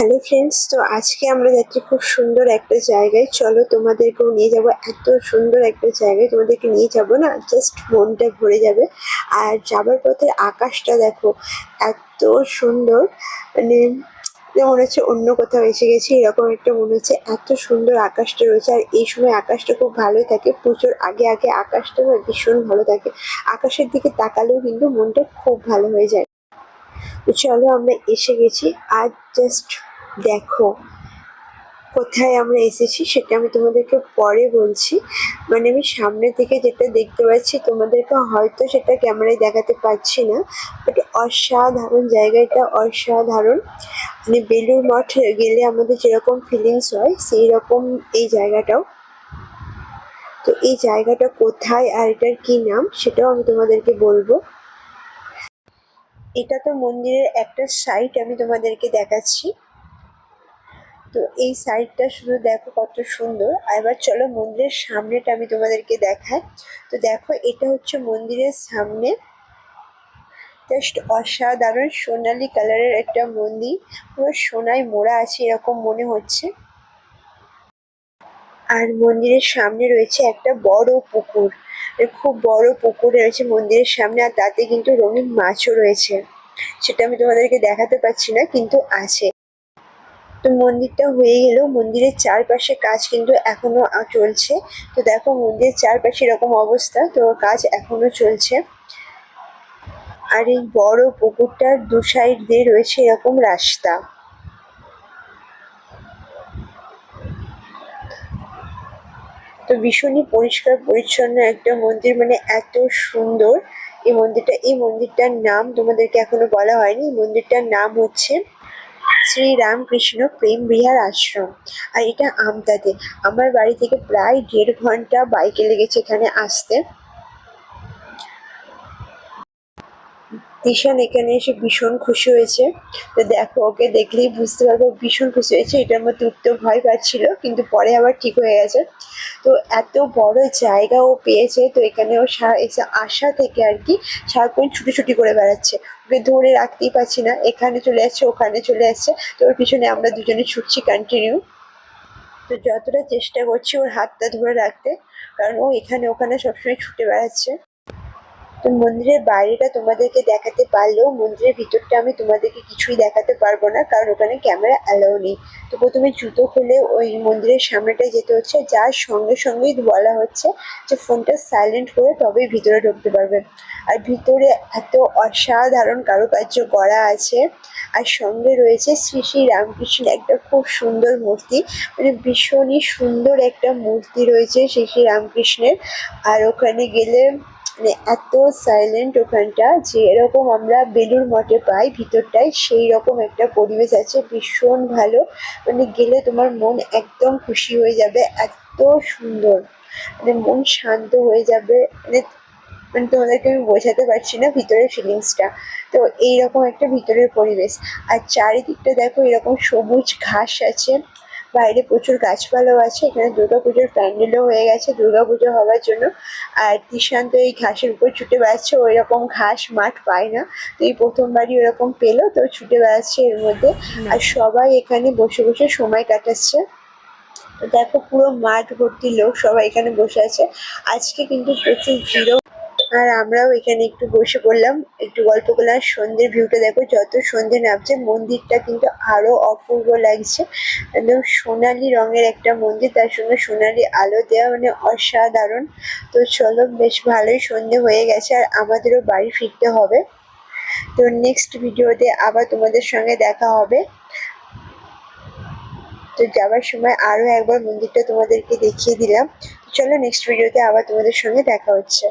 Hello friends তো আজকে আমরা যাচ্ছি খুব সুন্দর একটা জায়গায়। চলো তোমাদেরকেও নিয়ে যাব। এত সুন্দর একটা জায়গায় তোমাদেরকে নিয়ে যাব না জাস্ট মনটা ভরে যাবে। আর যাবার পথে আকাশটা দেখো, এত সুন্দর। মানে মনে হচ্ছে অন্য কোথাও এসে গেছি, এরকম একটা মনে হচ্ছে। এত সুন্দর আকাশটা রয়েছে, আর এই সময় আকাশটা খুব ভালোই থাকে। পুজোর আগে আগে আকাশটা না ভীষণ ভালো থাকে। আকাশের দিকে তাকালেও কিন্তু মনটা খুব ভালো হয়ে যায়। চলো আমরা এসে গেছি, আর জাস্ট দেখো, কোথায় আমরা এসেছি সেটা আমি তোমাদেরকে পরে বলছি। মানে আমি সামনে থেকে যেটা দেখতে পাচ্ছি, তোমাদেরকে হয়তো সেটা ক্যামেরায় দেখাতে পারছি না বাট অসাধারণ জায়গাটা, অসাধারণ। মানে বেলুর মঠ গেলে আমাদের যেরকম ফিলিংস হয় সেই রকম এই জায়গাটাও। তো এই জায়গাটা কোথায় আর এটার কী নাম, সেটাও আমি তোমাদেরকে বলব। এটা তো মন্দিরের একটা সাইট আমি তোমাদেরকে দেখাচ্ছি। তো এই সাইডটা শুধু দেখো কত সুন্দর। এবার চলো মন্দিরের সামনেটা আমি তোমাদেরকে দেখাই। তো দেখো এটা হচ্ছে মন্দিরের সামনে। জাস্ট অসাধারণ সোনালি কালারের একটা মন্দির। পুরো সোনায় মোড়া আছে এরকম মনে হচ্ছে। আর মন্দিরের সামনে রয়েছে একটা বড় পুকুর। খুব বড় পুকুর রয়েছে মন্দিরের সামনে, আর তাতে কিন্তু রঙিন মাছও রয়েছে। সেটা আমি তোমাদেরকে দেখাতে পারছি না, কিন্তু আছে। তো মন্দিরটা হয়ে গেলেও মন্দিরের চারপাশে কাজ কিন্তু এখনও চলছে। তো দেখো মন্দিরের চারপাশে এরকম অবস্থা, তো কাজ এখনও চলছে। আর এই বড় পুকুরটার দু সাইড দিয়ে রয়েছে এরকম রাস্তা। তো ভীষণই পরিষ্কার, পরিচ্ছন্ন একটা মন্দির মানে এত সুন্দর। এই মন্দিরটা, এই মন্দিরটার নাম তোমাদেরকে এখনও বলা হয়নি। এই মন্দিরটার নাম হচ্ছে শ্রী রামকৃষ্ণ প্রেম বিহার আশ্রম। আর এটা আমতাতে আমার বাড়ি থেকে প্রায় দেড় ঘণ্টা বাইকে লেগেছে এখানে আসতে। তিশান এখানে এসে ভীষণ খুশি হয়েছে। তো দেখো, ওকে দেখলেই বুঝতে পারব ভীষণ খুশি হয়েছে। এটার মধ্যে উঠতে ভয় পাচ্ছিল, কিন্তু পরে আবার ঠিক হয়ে গেছে। তো এত বড় জায়গা ও পেয়েছে, তো এখানে ও এসে আসা থেকে আর কি সারাক্ষণ ছুটি ছুটি করে বেড়াচ্ছে। ওকে ধরে রাখতেই পারছি না, এখানে চলে যাচ্ছে, ওখানে চলে যাচ্ছে। তো ওর পিছনে আমরা দুজনে ছুটছি কন্টিনিউ তো যতটা চেষ্টা করছি ওর হাতটা ধরে রাখতে, কারণ ও এখানে ওখানে সবসময় ছুটে বেড়াচ্ছে। তো মন্দিরের বাইরেটা তোমাদেরকে দেখাতে পারলেও মন্দিরের ভিতরটা আমি তোমাদেরকে কিছুই দেখাতে পারব না, কারণ ওখানে ক্যামেরা অ্যালাউ নেই। তো প্রথমে জুতো খুলে ওই মন্দিরের সামনেটায় যেতে হচ্ছে, যার সঙ্গে সঙ্গেই বলা হচ্ছে যে ফোনটা সাইলেন্ট করে তবেই ভিতরে ঢুকতে পারবে। আর ভিতরে এত অসাধারণ কারুকার্য করা আছে। আর সঙ্গে রয়েছে শ্রী শ্রী রামকৃষ্ণের একটা খুব সুন্দর মূর্তি মানে ভীষণই সুন্দর একটা মূর্তি রয়েছে শ্রী শ্রী রামকৃষ্ণের। আর ওখানে গেলে মানে এত সাইলেন্ট ওখানটা যে এরকম আমরা বেলুর মঠে পাই, ভিতরটায় সেই রকম একটা পরিবেশ আছে, ভীষণ ভালো। মানে গেলে তোমার মন একদম খুশি হয়ে যাবে, এত সুন্দর। মানে মন শান্ত হয়ে যাবে মানে মানে তোমাদেরকে আমি বোঝাতে পারছি না ভিতরের ফিলিংসটা তো এইরকম একটা ভিতরের পরিবেশ। আর চারিদিকটা দেখো এরকম সবুজ ঘাস আছে। বাইরে প্রচুর গাছপালাও আছে এখানে দুর্গাপুজোর প্যান্ডেলও হয়ে গেছে দুর্গাপুজো হওয়ার জন্য। আর দিশান্ত এই ঘাসের উপর ছুটে বেড়াচ্ছে ওই রকম ঘাস মাঠ পায় না। তো এই প্রথমবারই ওরকম পেল তো ছুটে বেড়াচ্ছে এর মধ্যে। আর সবাই এখানে বসে বসে সময় কাটাচ্ছে। দেখো পুরো মাঠ ভর্তি লোক সবাই এখানে বসে আছে। আজকে কিন্তু প্রচুর ভিড়ও আর আমরাও এখানে একটু বসে পড়লাম, একটু গল্প করলাম। সন্ধ্যের ভিউটা দেখো, যত সন্ধ্যে নামছে, মন্দিরটা কিন্তু আরও অপূর্ব লাগছে। একদম সোনালি রঙের একটা মন্দির, তার সঙ্গে সোনালি আলো দেওয়া মানে অসাধারণ। তো চলো, বেশ ভালোই সন্ধে হয়ে গেছে আর আমাদেরও বাড়ি ফিরতে হবে। তো নেক্সট ভিডিওতে আবার তোমাদের সঙ্গে দেখা হবে। তো যাওয়ার সময় আরও একবার মন্দিরটা তোমাদেরকে দেখিয়ে দিলাম। চলো নেক্সট ভিডিওতে আবার তোমাদের সঙ্গে দেখা হচ্ছে।